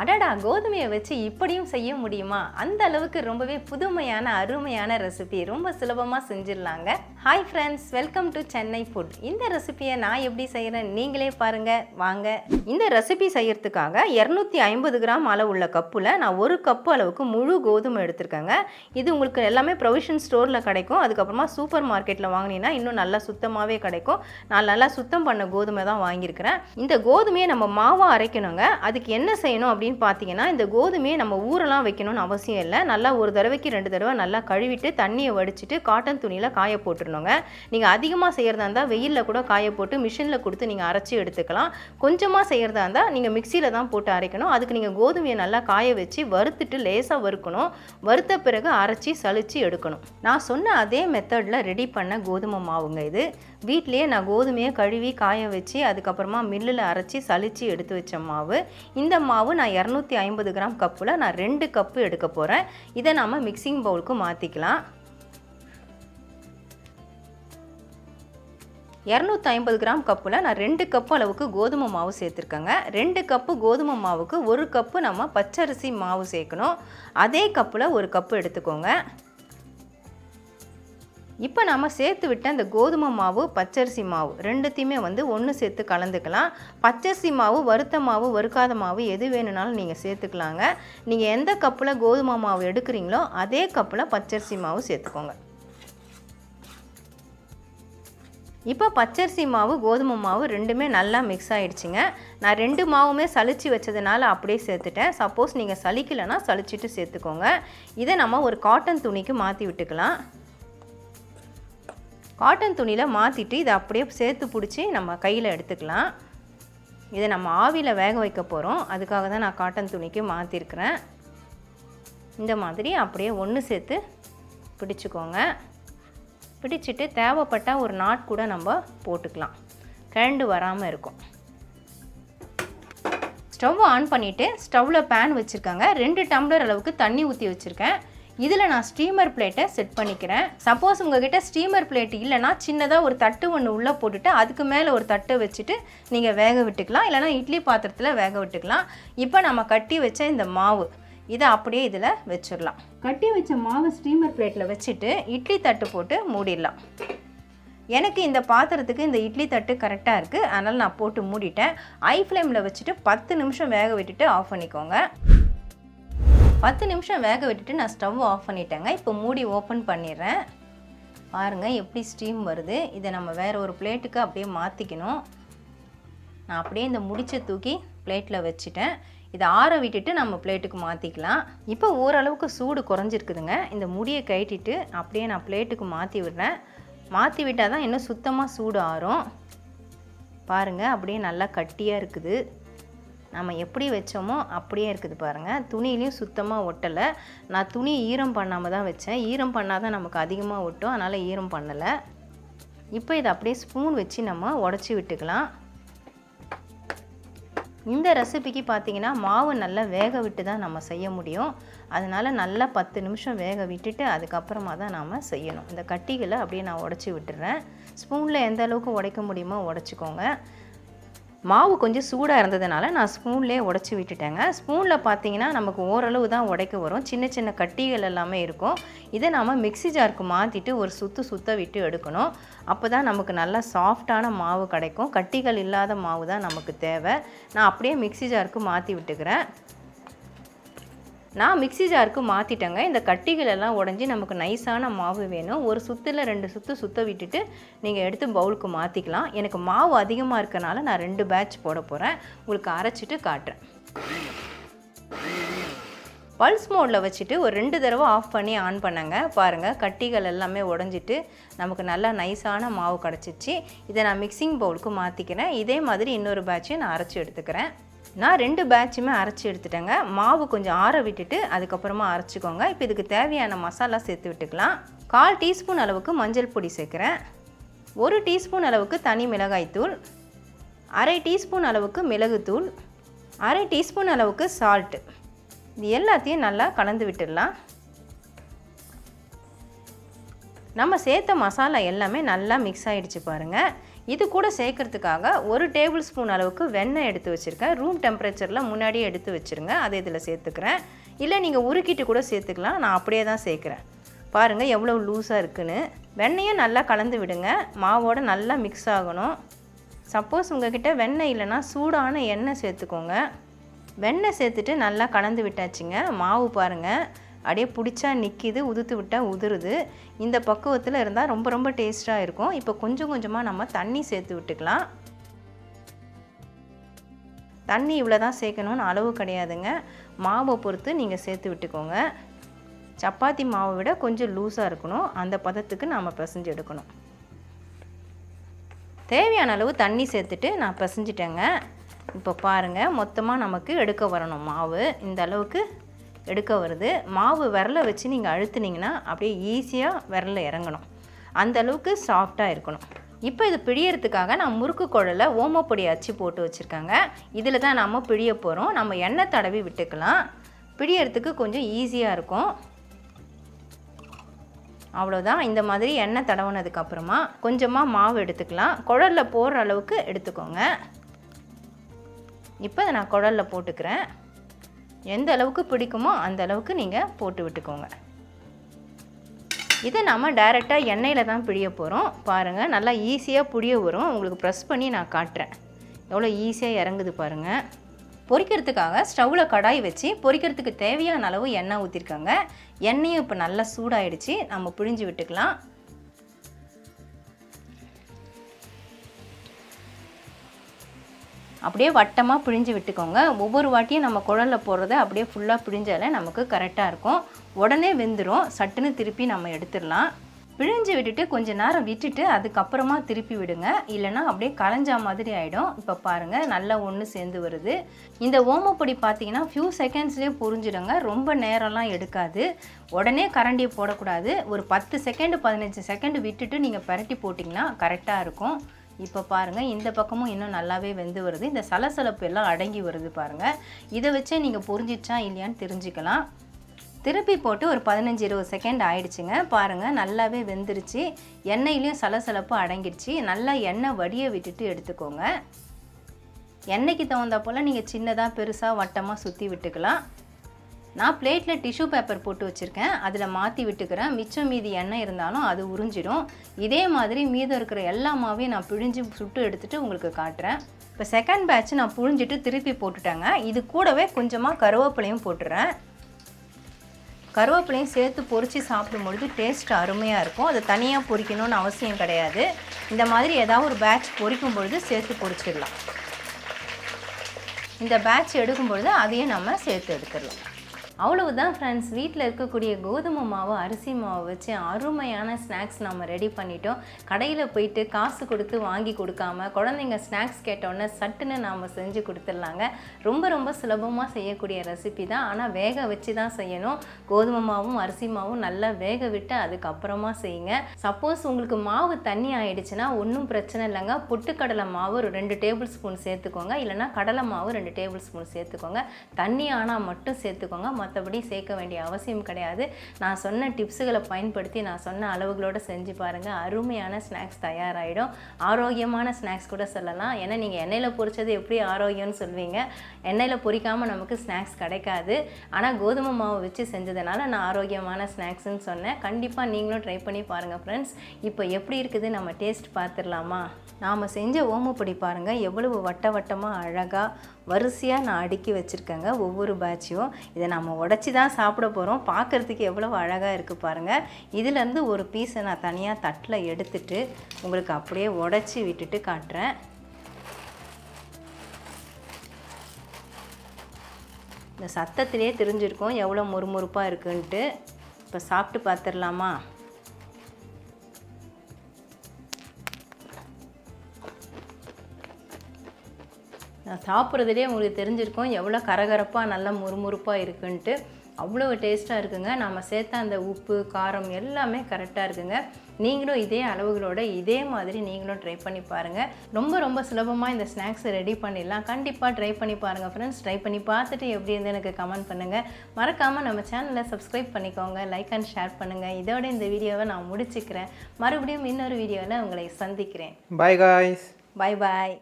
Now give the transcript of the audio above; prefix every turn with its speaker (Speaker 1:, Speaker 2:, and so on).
Speaker 1: அடடா கோதுமையை வச்சு இப்படியும் செய்ய முடியுமா? அந்த அளவுக்கு ரொம்பவே புதுமையான அருமையான ரெசிபி ரொம்ப சுலபமாக செஞ்சிடலாங்க. Hi friends welcome to Chennai food இந்த ரெசிபியை நான் எப்படி செய்கிறேன் நீங்களே பாருங்கள் வாங்க. இந்த ரெசிபி செய்யறதுக்காக இரநூத்தி ஐம்பது கிராம் அளவுள்ள கப்பில் நான் ஒரு கப்பு அளவுக்கு முழு கோதுமை எடுத்திருக்கேங்க. இது உங்களுக்கு எல்லாமே ப்ரொவிஷன் ஸ்டோரில் கிடைக்கும். அதுக்கப்புறமா சூப்பர் மார்க்கெட்டில் வாங்கினீங்கன்னா இன்னும் நல்லா சுத்தமாகவே கிடைக்கும். நான் நல்லா சுத்தம் பண்ண கோதுமை தான் வாங்கியிருக்கிறேன். இந்த கோதுமையை நம்ம மாவாக அரைக்கணுங்க. அதுக்கு என்ன செய்யணும் அப்படின்னு பார்த்தீங்கன்னா இந்த கோதுமையை நம்ம ஊரெல்லாம் வைக்கணும்னு அவசியம் இல்லை. நல்லா ஒரு தடவைக்கு ரெண்டு தடவை நல்லா கழுவிட்டு தண்ணியை வடிச்சிட்டு காட்டன் துணியில் காய போட்டுருணுங்க நீங்கள் அதிகமாக செய்கிறதா இருந்தால் வெயிலில் கூட காய போட்டு மிஷினில் கொடுத்து நீங்கள் அரைச்சி எடுத்துக்கலாம். கொஞ்சமாக செய்கிறதா இருந்தால் நீங்கள் மிக்சியில் தான் போட்டு அரைக்கணும். அதுக்கு நீங்கள் கோதுமையை நல்லா காய வச்சு வறுத்துட்டு லேசாக வறுக்கணும். வறுத்த பிறகு அரைச்சி சளிச்சு எடுக்கணும். நான் சொன்ன அதே மெத்தடில் ரெடி பண்ண கோதுமை மாவுங்க இது. வீட்லேயே நான் கோதுமையை கழுவி காய வச்சு அதுக்கப்புறமா மில்லில் அரைச்சி சளிச்சு எடுத்து வச்ச மாவு. இந்த மாவு நான் இரநூத்தி ஐம்பது கிராம் கப்பில் நான் ரெண்டு கப்பு எடுக்க போகிறேன் இதை நாம் மிக்சிங் பவுலுக்கு மாற்றிக்கலாம் இரநூத்தி ஐம்பது கிராம் கப்பில் நான் ரெண்டு கப்பு அளவுக்கு கோதுமை மாவு சேர்த்துருக்கேங்க. ரெண்டு கப்பு கோதுமை மாவுக்கு ஒரு கப்பு நம்ம பச்சரிசி மாவு சேர்க்கணும். அதே கப்பில் ஒரு கப்பு எடுத்துக்கோங்க. இப்போ நம்ம சேர்த்து விட்ட அந்த கோதுமை மாவு பச்சரிசி மாவு ரெண்டுத்தையுமே வந்து ஒன்று சேர்த்து கலந்துக்கலாம். பச்சரிசி மாவு வறுத்த மாவு வறுக்காத மாவு எது வேணும்னாலும் நீங்கள் சேர்த்துக்கலாங்க. நீங்கள் எந்த கப்பில் கோதுமை மாவு எடுக்கிறீங்களோ அதே கப்பில் பச்சரிசி மாவு சேர்த்துக்கோங்க. இப்போ பச்சரிசி மாவு கோதுமை மாவு ரெண்டுமே நல்லா மிக்ஸ் ஆகிடுச்சிங்க நான் ரெண்டு மாவுமே சளிச்சு வச்சதுனால அப்படியே சேர்த்துட்டேன். சப்போஸ் நீங்கள் சலிக்கலைன்னா சலிச்சிட்டு சேர்த்துக்கோங்க. இதை நம்ம ஒரு காட்டன் துணிக்கு மாற்றி விட்டுக்கலாம். காட்டன் துணியில் மாற்றிட்டு இதை அப்படியே சேர்த்து பிடிச்சி நம்ம கையில் எடுத்துக்கலாம். இதை நம்ம ஆவியில் வேக வைக்க போகிறோம் அதுக்காக தான் நான் காட்டன் துணிக்கு மாற்றிருக்கிறேன் இந்த மாதிரி அப்படியே ஒன்று சேர்த்து பிடிச்சிக்கோங்க. பிடிச்சிட்டு தேவைப்பட்டால் ஒரு நாட் கூட நம்ம போட்டுக்கலாம். கிழண்டு வராமல் இருக்கும். ஸ்டவ் ஆன் பண்ணிவிட்டு ஸ்டவ்வில் பேன் வச்சுருக்காங்க. ரெண்டு டம்ளர் அளவுக்கு தண்ணி ஊற்றி வச்சுருக்கேன். இதில் நான் ஸ்டீமர் பிளேட்டை செட் பண்ணிக்கிறேன். சப்போஸ் உங்ககிட்ட ஸ்டீமர் பிளேட் இல்லைனா சின்னதாக ஒரு தட்டு ஒன்று உள்ளே போட்டுட்டு அதுக்கு மேலே ஒரு தட்டை வச்சுட்டு நீங்கள் வேக விட்டுக்கலாம். இல்லைனா இட்லி பாத்திரத்தில் வேக விட்டுக்கலாம். இப்போ நம்ம கட்டி வச்ச இந்த மாவு இதை அப்படியே இதில் வச்சிடலாம். கட்டி வச்ச மாவு ஸ்டீமர் பிளேட்டில் வச்சுட்டு இட்லி தட்டு போட்டு மூடிடலாம். எனக்கு இந்த பாத்திரத்துக்கு இந்த இட்லி தட்டு கரெக்டாக இருக்குது அதனால் நான் போட்டு மூடிட்டேன். ஐ ஃப்ளேமில் வச்சுட்டு பத்து நிமிஷம் வேக விட்டுட்டு ஆஃப் பண்ணிக்கோங்க. பத்து நிமிஷம் வேக விட்டுட்டு நான் ஸ்டவ் ஆஃப் பண்ணிட்டேங்க. இப்போ மூடி ஓப்பன் பண்ணிடுறேன். பாருங்கள் எப்படி ஸ்டீம் வருது. இதை நம்ம வேறு ஒரு பிளேட்டுக்கு அப்படியே மாற்றிக்கணும் நான் அப்படியே இந்த முடிச்சை தூக்கி பிளேட்டில் வச்சுட்டேன். இதை ஆற விட்டுட்டு நம்ம பிளேட்டுக்கு மாற்றிக்கலாம் இப்போ ஓரளவுக்கு சூடு குறைஞ்சிருக்குதுங்க. இந்த முடியை கட்டிட்டு அப்படியே நான் பிளேட்டுக்கு மாற்றி விடுறேன். மாற்றி விட்டால் தான் இன்னும் சுத்தமாக சூடு ஆறும். பாருங்கள் அப்படியே நல்லா கட்டியாக இருக்குது. நம்ம எப்படி வச்சோமோ அப்படியே இருக்குது பாருங்கள் துணியிலையும் சுத்தமாக ஒட்டலை. நான் துணி ஈரம் பண்ணாமல் தான் வச்சேன். ஈரம் பண்ணால் தான் நமக்கு அதிகமாக ஒட்டும். அதனால் ஈரம் பண்ணலை. இப்போ இதை அப்படியே ஸ்பூன் வச்சு நம்ம உடச்சி விட்டுக்கலாம். இந்த ரெசிபிக்கு பார்த்தீங்கன்னா மாவு நல்லா வேக விட்டு தான் நம்ம செய்ய முடியும். அதனால் நல்லா பத்து நிமிஷம் வேக விட்டுட்டு அதுக்கப்புறமா தான் நாம் செய்யணும். இந்த கட்டிகளை அப்படியே நான் உடச்சி விட்டுறேன். ஸ்பூனில் எந்த அளவுக்கு உடைக்க முடியுமோ உடச்சிக்கோங்க. மாவு கொஞ்சம் சூடாக இருந்ததுனால நான் ஸ்பூன்லேயே உடச்சி விட்டுட்டேங்க. ஸ்பூனில் பார்த்தீங்கன்னா நமக்கு ஓரளவு தான் உடைக்க வரும். சின்ன சின்ன கட்டிகள் எல்லாமே இருக்கும். இதை நாம் மிக்சி ஜாருக்கு மாற்றிட்டு ஒரு சுற்று சுத்த விட்டு எடுக்கணும். அப்போ தான் நமக்கு நல்லா சாஃப்டான மாவு கிடைக்கும். கட்டிகள் இல்லாத மாவு தான் நமக்கு தேவை. நான் அப்படியே மிக்சி ஜாருக்கு மாற்றி விட்டுக்கிறேன். நான் மிக்சி ஜாருக்கு மாற்றிட்டேங்க இந்த கட்டிகள் எல்லாம் உடஞ்சி நமக்கு நைஸான மாவு வேணும். ஒரு சுத்தில் ரெண்டு சுற்று சுற்ற விட்டுட்டு நீங்கள் எடுத்து பவுலுக்கு மாற்றிக்கலாம் எனக்கு மாவு அதிகமாக இருக்கனால நான் ரெண்டு பேட்ச் போட போகிறேன் உங்களுக்கு அரைச்சிட்டு காட்டுறேன். பல்ஸ் மோடில் வச்சுட்டு ஒரு ரெண்டு தடவை ஆஃப் பண்ணி ஆன் பண்ணங்க. பாருங்கள் கட்டிகள் எல்லாமே உடஞ்சிட்டு நமக்கு நல்லா நைஸான மாவு கிடச்சிச்சு. இதை நான் மிக்சிங் பவுலுக்கு மாற்றிக்கிறேன் இதே மாதிரி இன்னொரு பேட்சையும் நான் அரைச்சி எடுத்துக்கிறேன். நான் ரெண்டு பேட்சுமே அரைச்சி எடுத்துட்டேங்க. மாவு கொஞ்சம் ஆற விட்டுட்டு அதுக்கப்புறமா அரைச்சிக்கோங்க. இப்போ இதுக்கு தேவையான மசாலா சேர்த்து விட்டுக்கலாம். கால் டீஸ்பூன் அளவுக்கு மஞ்சள் பொடி சேர்க்குறேன். ஒரு டீஸ்பூன் அளவுக்கு தனி மிளகாய்த்தூள் அரை டீஸ்பூன் அளவுக்கு மிளகுத்தூள் அரை டீஸ்பூன் அளவுக்கு சால்ட்டு இது எல்லாத்தையும் நல்லா கலந்து விட்டுடலாம். நம்ம சேர்த்த மசாலா எல்லாமே நல்லா மிக்ஸ் ஆகிடுச்சு பாருங்கள் இது கூட சேர்க்கறதுக்காக ஒரு டேபிள் ஸ்பூன் அளவுக்கு வெண்ணெய் எடுத்து வச்சுருக்கேன். ரூம் டெம்பரேச்சரில் முன்னாடியே எடுத்து வச்சுருங்க. அதை இதில் சேர்த்துக்கிறேன். இல்லை நீங்கள் உருக்கிட்டு கூட சேர்த்துக்கலாம். நான் அப்படியே தான் சேர்க்குறேன். பாருங்கள் எவ்வளோ லூஸாக இருக்குன்னு. வெண்ணெயும் நல்லா கலந்து விடுங்க. மாவோடு நல்லா மிக்ஸ் ஆகணும். சப்போஸ் உங்ககிட்ட வெண்ணெய் இல்லைன்னா சூடான எண்ணெய் சேர்த்துக்கோங்க. வெண்ணெய் சேர்த்துட்டு நல்லா கலந்து விட்டாச்சுங்க. மாவு பாருங்கள் அப்படியே பிடிச்சா நிற்கிது உதுத்து விட்டால் உதிருது. இந்த பக்குவத்தில் இருந்தால் ரொம்ப ரொம்ப டேஸ்ட்டாக இருக்கும். இப்போ கொஞ்சம் கொஞ்சமாக நம்ம தண்ணி சேர்த்து விட்டுக்கலாம். தண்ணி இவ்வளோ தான் சேர்க்கணும்னு அளவு கிடையாதுங்க. மாவை பொறுத்து நீங்கள் சேர்த்து விட்டுக்கோங்க. சப்பாத்தி மாவை விட கொஞ்சம் லூஸாக இருக்கணும். அந்த பதத்துக்கு நாம் பிசைஞ்சு எடுக்கணும். தேவையான அளவு தண்ணி சேர்த்துட்டு நான் பிசைஞ்சிட்டேங்க. இப்போ பாருங்கள் மொத்தமாக நமக்கு எடுக்க வரணும் மாவு. இந்த அளவுக்கு எடுக்க வருது. மாவு விரலை வச்சு நீங்கள் அழுத்துனீங்கன்னா அப்படியே ஈஸியாக விரலில் இறங்கணும். அந்த அளவுக்கு சாஃப்டாக இருக்கணும். இப்போ இது பிழியறதுக்காக நான் முறுக்கு குழல ஓமப்பொடி அச்சு போட்டு வச்சுருக்காங்க. இதில் தான் நம்ம பிழிய போகிறோம் நம்ம எண்ணெய் தடவி விட்டுக்கலாம். பிழியறதுக்கு கொஞ்சம் ஈஸியாக இருக்கும். அவ்வளோதான் இந்த மாதிரி எண்ணெய் தடவுனதுக்கப்புறமா கொஞ்சமாக மாவு எடுத்துக்கலாம். குழலில் போடுற அளவுக்கு எடுத்துக்கோங்க. இப்போ அதை நான் குழலில் போட்டுக்கிறேன். எந்த அளவுக்கு பிடிக்குமோ அந்த அளவுக்கு நீங்கள் போட்டு விட்டுக்கோங்க. இதை நம்ம டைரெக்டாக எண்ணெயில் தான் பிழிய போகிறோம் பாருங்கள் நல்லா ஈஸியாக புழிய வரும். உங்களுக்கு ப்ரெஸ் பண்ணி நான் காட்டுறேன். எவ்வளோ ஈஸியாக இறங்குது பாருங்கள் பொரிக்கிறதுக்காக ஸ்டவ்வில் கடாய் வச்சு பொரிக்கிறதுக்கு தேவையான அளவு எண்ணெய் ஊற்றிருக்காங்க எண்ணெயும் இப்போ நல்லா சூடாயிடுச்சு. நம்ம பிழிஞ்சு விட்டுக்கலாம். அப்படியே வட்டமாக பிழிஞ்சு விட்டுக்கோங்க. ஒவ்வொரு வாட்டியும் நம்ம குழலில் போடுறத அப்படியே ஃபுல்லாக பிழிஞ்சாலே நமக்கு கரெக்டாக இருக்கும். உடனே வெந்துடும் சட்டுன்னு திருப்பி நம்ம எடுத்துடலாம். பிழிஞ்சு விட்டுட்டு கொஞ்ச நேரம் விட்டுட்டு அதுக்கப்புறமா திருப்பி விடுங்க. இல்லைன்னா அப்படியே களைஞ்சா மாதிரி ஆகிடும் இப்போ பாருங்கள் நல்லா ஒன்று சேர்ந்து வருது. இந்த ஓமப்பொடி பார்த்தீங்கன்னா ஃபியூ செகண்ட்ஸ்லேயே புரிஞ்சிடுங்க. ரொம்ப நேரம்லாம் எடுக்காது. உடனே கரண்டியை போடக்கூடாது. ஒரு பத்து செகண்டு பதினஞ்சு செகண்டு விட்டுட்டு நீங்கள் பரட்டி போட்டிங்கன்னா கரெக்டாக இருக்கும். இப்போ பாருங்கள் இந்த பக்கமும் இன்னும் நல்லாவே வெந்து வருது. இந்த சலசலப்பு எல்லாம் அடங்கி வருது பாருங்கள் இதை வச்சே நீங்கள் புரிஞ்சிச்சா இல்லையான்னு தெரிஞ்சுக்கலாம். திருப்பி போட்டு ஒரு பதினஞ்சு இருபது செகண்ட் ஆயிடுச்சுங்க. பாருங்கள் நல்லாவே வெந்துருச்சு. எண்ணெயிலையும் சலசலப்பு அடங்கிடுச்சு நல்லா எண்ணெய் வடிய விட்டுட்டு எடுத்துக்கோங்க. எண்ணெய்க்கு தகுந்த போல் நீங்கள் சின்னதாக பெருசாக வட்டமாக சுற்றி விட்டுக்கலாம். நான் பிளேட்டில் டிஷ்யூ பேப்பர் போட்டு வச்சுருக்கேன். அதில் மாற்றி விட்டுக்கிறேன். மிச்சம் மீதி எண்ணெய் இருந்தாலும் அது உறிஞ்சிடும். இதே மாதிரி மீதம் இருக்கிற எல்லா மாவையும் நான் பிழிஞ்சு சுட்டு எடுத்துகிட்டு உங்களுக்கு காட்டுறேன். இப்போ செகண்ட் பேட்ச் நான் புழிஞ்சிட்டு திருப்பி போட்டுட்டேங்க. இது கூடவே கொஞ்சமாக கருவேப்பிலையும் போட்டுறேன். கருவேப்பிலையும் சேர்த்து பொரித்து சாப்பிடும் பொழுது டேஸ்ட் அருமையாக இருக்கும். அதை தனியாக பொறிக்கணும்னு அவசியம் கிடையாது. இந்த மாதிரி ஏதாவது ஒரு பேட்ச் பொரிக்கும் பொழுது சேர்த்து பொரிச்சிடலாம் இந்த பேட்ச் எடுக்கும் பொழுது அதையும் நம்ம சேர்த்து எடுத்துடலாம். அவ்வளவுதான் ஃப்ரெண்ட்ஸ் வீட்டில் இருக்கக்கூடிய கோதுமை மாவு அரிசி மாவு வச்சு அருமையான ஸ்நாக்ஸ் நம்ம ரெடி பண்ணிட்டோம். கடையில் போயிட்டு காசு கொடுத்து வாங்கி கொடுக்காம குழந்தைங்க ஸ்நாக்ஸ் கேட்டோன்னே சட்டுன்னு நாம் செஞ்சு கொடுத்துடலாங்க. ரொம்ப ரொம்ப சுலபமாக செய்யக்கூடிய ரெசிபி தான். ஆனால் வேக வச்சு தான் செய்யணும். கோதுமை மாவும் அரிசி மாவும் நல்லா வேக விட்டு அதுக்கப்புறமா செய்யுங்க. சப்போஸ் உங்களுக்கு மாவு தண்ணி ஆயிடுச்சுன்னா ஒன்றும் பிரச்சனை இல்லைங்க. பொட்டுக்கடலை மாவு ஒரு ரெண்டு டேபிள் ஸ்பூன் சேர்த்துக்கோங்க. இல்லைன்னா கடலை மாவு ரெண்டு டேபிள் ஸ்பூன் சேர்த்துக்கோங்க. தண்ணி ஆனால் மட்டும் சேர்த்துக்கோங்க. மற்றபடி சேர்க்க வேண்டிய அவசியம் கிடையாது. நான் சொன்ன டிப்ஸுகளை பயன்படுத்தி நான் சொன்ன அளவுகளோடு செஞ்சு பாருங்கள் அருமையான ஸ்நாக்ஸ் தயாராகிடும் ஆரோக்கியமான ஸ்நாக்ஸ் கூட சொல்லலாம். ஏன்னா நீங்கள் எண்ணெயில் பொரிச்சது எப்படி ஆரோக்கியம்னு சொல்வீங்க. எண்ணெயில் பொரிக்காமல் நமக்கு ஸ்நாக்ஸ் கிடைக்காது. ஆனால் கோதுமை மாவு வச்சு செஞ்சதுனால நான் ஆரோக்கியமான ஸ்நாக்ஸ்னு சொன்னேன். கண்டிப்பாக நீங்களும் ட்ரை பண்ணி பாருங்கள் ஃப்ரெண்ட்ஸ் இப்போ எப்படி இருக்குது? நம்ம டேஸ்ட் பார்த்துடலாமா? நாம் செஞ்ச ஓமப்பொடி பாருங்கள் எவ்வளவு வட்ட வட்டமாக அழகாக வரிசையாக நான் அடுக்கி வச்சுருக்கேங்க ஒவ்வொரு பேட்சையும் இதை நம்ம உடச்சி தான் சாப்பிட போகிறோம் பார்க்குறதுக்கு எவ்வளோ அழகாக இருக்குது பாருங்கள் இதுலேருந்து ஒரு பீஸை நான் தனியாக தட்டில் எடுத்துட்டு உங்களுக்கு அப்படியே உடச்சி விட்டுட்டு காட்டுறேன். இந்த சத்தத்திலே தெரிஞ்சிருக்கும் எவ்வளோ முறுமுறுப்பாக இருக்குன்ட்டு. இப்போ சாப்பிட்டு பார்த்துடலாமா? நான் சாப்பிட்றதுலேயே உங்களுக்கு தெரிஞ்சிருக்கும். எவ்வளோ கரகரப்பாக நல்லா முறுமுறுப்பாக இருக்குன்ட்டு. அவ்வளோ டேஸ்ட்டாக இருக்குங்க. நம்ம சேர்த்த அந்த உப்பு காரம் எல்லாமே கரெக்டாக இருக்குங்க. நீங்களும் இதே அளவுகளோட இதே மாதிரி நீங்களும் ட்ரை பண்ணி பாருங்கள் ரொம்ப ரொம்ப சுலபமாக இந்த ஸ்நாக்ஸை ரெடி பண்ணிடலாம். கண்டிப்பாக ட்ரை பண்ணி பாருங்கள் ஃப்ரெண்ட்ஸ் ட்ரை பண்ணி பார்த்துட்டு எப்படி இருந்து எனக்கு கமெண்ட் பண்ணுங்கள் மறக்காமல் நம்ம சேனலை சப்ஸ்கிரைப் பண்ணிக்கோங்க. லைக் அண்ட் ஷேர் பண்ணுங்கள் இதோட இந்த வீடியோவை நான் முடிச்சுக்கிறேன். மறுபடியும் இன்னொரு வீடியோவில் உங்களை சந்திக்கிறேன்.
Speaker 2: பாய் காய்ஸ்
Speaker 1: பாய் பாய்